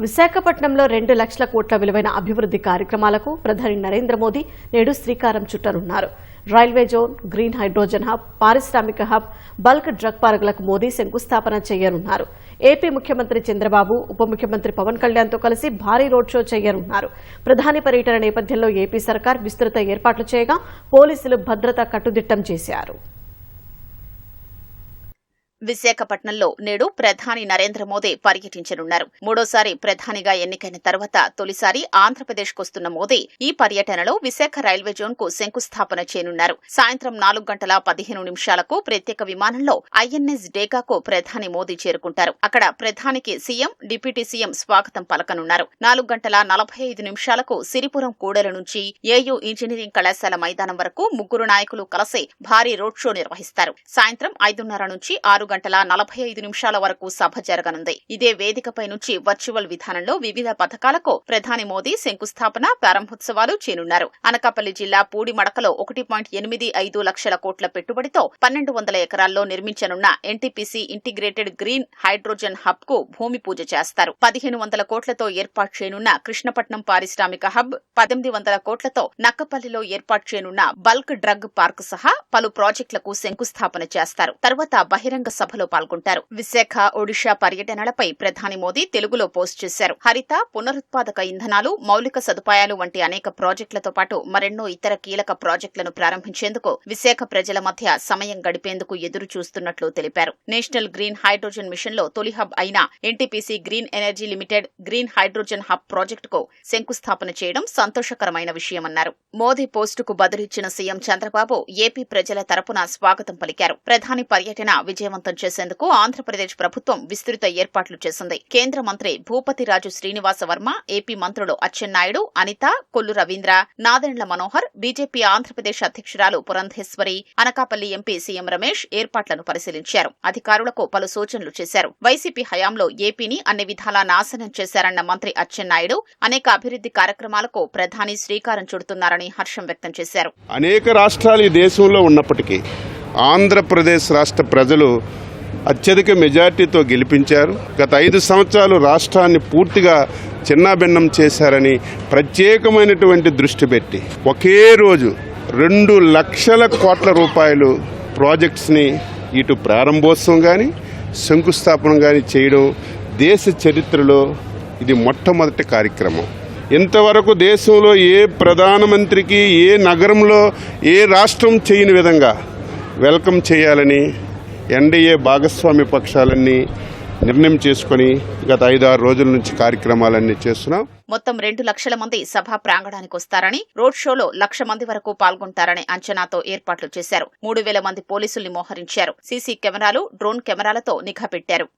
విశాఖపట్నంలో రెండు లక్షల కోట్ల విలువైన అభివృద్ధి కార్యక్రమాలకు ప్రధాని నరేంద్ర మోదీ నేడు శ్రీకారం చుట్టనున్నారు. Railway zone green hydrogen hub పారిశ్రామిక హబ్ బల్క్ డ్రగ్ పార్కులకు మోదీ శంకుస్థాపన చేయనున్నారు. ఏపీ ముఖ్యమంత్రి చంద్రబాబు ఉప ముఖ్యమంత్రి పవన్ కళ్యాణ్తో కలిసి భారీ రోడ్ షో చేయనున్నారు. ప్రధాని పర్యటన నేపథ్యంలో ఏపీ సర్కార్ విస్తృత ఏర్పాట్లు చేయగా పోలీసులు భద్రత కట్టుదిట్టం చేశారు. విశాఖపట్నంలో నేడు ప్రధాని నరేంద్ర మోదీ పర్యటించనున్నారు. మూడోసారి ప్రధానిగా ఎన్నికైన తర్వాత తొలిసారి ఆంధ్రప్రదేశ్కొస్తున్న మోదీ ఈ పర్యటనలో విశాఖ రైల్వే జోన్కు శంకుస్థాపన చేయనున్నారు. సాయంత్రం నాలుగు గంటల పదిహేను నిమిషాలకు ప్రత్యేక విమానంలో ఐఎన్ఎస్ డేగాకు ప్రధాని మోదీ చేరుకుంటారు. అక్కడ ప్రధానికి సీఎం డిప్యూటీ సీఎం స్వాగతం పలకనున్నారు. నాలుగు గంటల నలభై ఐదు నిమిషాలకు సిరిపురం కూడల నుంచి ఏయూ ఇంజనీరింగ్ కళాశాల మైదానం వరకు ముగ్గురు నాయకులు కలిసి భారీ రోడ్ షో నిర్వహిస్తారు. సాయంత్రం ఐదున్నర నుంచి ఆరు గంటల నలభై ఐదు నిమిషాల వరకు సభ జరగనుంది. ఇదే వేదికపై నుంచి వర్చువల్ విధానంలో వివిధ పథకాలకు ప్రధాని మోదీ శంకుస్థాపన ప్రారంభోత్సవాలు చేనున్నారు అనకాపల్లి జిల్లా పూడిమడకలో ఒకటి పాయింట్ ఎనిమిది ఐదు లక్షల కోట్ల పెట్టుబడితో పన్నెండు వందల ఎకరాల్లో నిర్మించనున్న ఎన్టీపీసీ ఇంటిగ్రేటెడ్ గ్రీన్ హైడ్రోజన్ హబ్కు భూమి పూజ చేస్తారు. పదిహేను వందల కోట్లతో ఏర్పాటు చేయనున్న కృష్ణపట్నం పారిశ్రామిక హబ్ పద్దెనిమిది వందల కోట్లతో నక్కపల్లిలో ఏర్పాటు చేయనున్న బల్క్ డ్రగ్ పార్క్ సహా పలు ప్రాజెక్టులకు శంకుస్థాపన చేస్తారు. తర్వాత బహిరంగ సభలో పాల్గొంటారు. విశాఖ ఒడిషా పర్యటనలపై ప్రధాని మోదీ తెలుగులో పోస్ట్ చేశారు. హరిత పునరుత్పాదక ఇంధనాలు మౌలిక సదుపాయాలు వంటి అనేక ప్రాజెక్టులతో పాటు మరెన్నో ఇతర కీలక ప్రాజెక్టులను ప్రారంభించేందుకు విశాఖ ప్రజల మధ్య సమయం గడిపేందుకు ఎదురు చూస్తున్నట్లు తెలిపారు. నేషనల్ గ్రీన్ హైడ్రోజన్ మిషన్లో తొలి హబ్ అయిన NTPC green energy limited green hydrogen hub ప్రాజెక్టుకు శంకుస్థాపన చేయడం సంతోషకరమైన విషయమన్నారు. మోదీ పోస్టుకు బదులిచ్చిన సీఎం చంద్రబాబు ఏపీ ప్రజల తరపున స్వాగతం పలికారు. ప్రధాని పర్యటన విజయవంతం చేసేందుకు ఆంధ్రప్రదేశ్ ప్రభుత్వం విస్తృత ఏర్పాట్లు చేసింది. కేంద్ర మంత్రి భూపతిరాజు శ్రీనివాస వర్మ ఏపీ మంత్రులు అచ్చెన్నాయుడు అనిత కొల్లు రవీంద్ర నాదెండ్ల మనోహర్ బీజేపీ ఆంధ్రప్రదేశ్ అధ్యక్షురాలు పురంధేశ్వరి అనకాపల్లి ఎంపీ సీఎం రమేష్ ఏర్పాట్లను పరిశీలించారు. అధికారులకు పలు సూచనలు చేశారు. వైసీపీ హయాంలో ఏపీని అన్ని విధాలా నాశనం చేశారన్న మంత్రి అచ్చెన్నాయుడు అనేక అభివృద్ధి కార్యక్రమాలకు ప్రధాని శ్రీకారం చుడుతున్నారని హర్షం వ్యక్తం చేశారు. అనేక రాష్ట్రాలు ఈ దేశంలో ఉన్నప్పటికీ ఆంధ్రప్రదేశ్ రాష్ట్ర ప్రజలు అత్యధిక మెజార్టీతో గెలిపించారు. గత ఐదు సంవత్సరాలు రాష్ట్రాన్ని పూర్తిగా చిన్నాభిన్నం చేశారని ప్రత్యేకమైనటువంటి దృష్టి పెట్టి ఒకే రోజు రెండు లక్షల కోట్ల రూపాయలు ప్రాజెక్ట్స్ని ఇటు ప్రారంభోత్సవం కానీ శంకుస్థాపన కానీ చేయడం దేశ చరిత్రలో ఇది మొట్టమొదటి కార్యక్రమం. ఇంతవరకు దేశంలో ఏ ప్రధానమంత్రికి ఏ నగరంలో ఏ రాష్ట్రం చేయని విధంగా వెల్కమ్ చేయాలని ఎన్డీఏ భాగస్వామ్య పక్షాలన్నీ నిర్ణయం చేసుకొని గత ఐదారు రోజుల నుంచి కార్యక్రమాలన్నీ చేస్తున్నాం. మొత్తం రెండు లక్షల మంది సభా ప్రాంగణానికి వస్తారని రోడ్ షోలో లక్ష మంది వరకు పాల్గొంటారనే అంచనాతో ఏర్పాట్లు చేశారు. మూడు వేల మంది పోలీసుల్ని మోహరించారు. సీసీ కెమెరాలు డ్రోన్ కెమెరాలతో నిఘా పెట్టారు.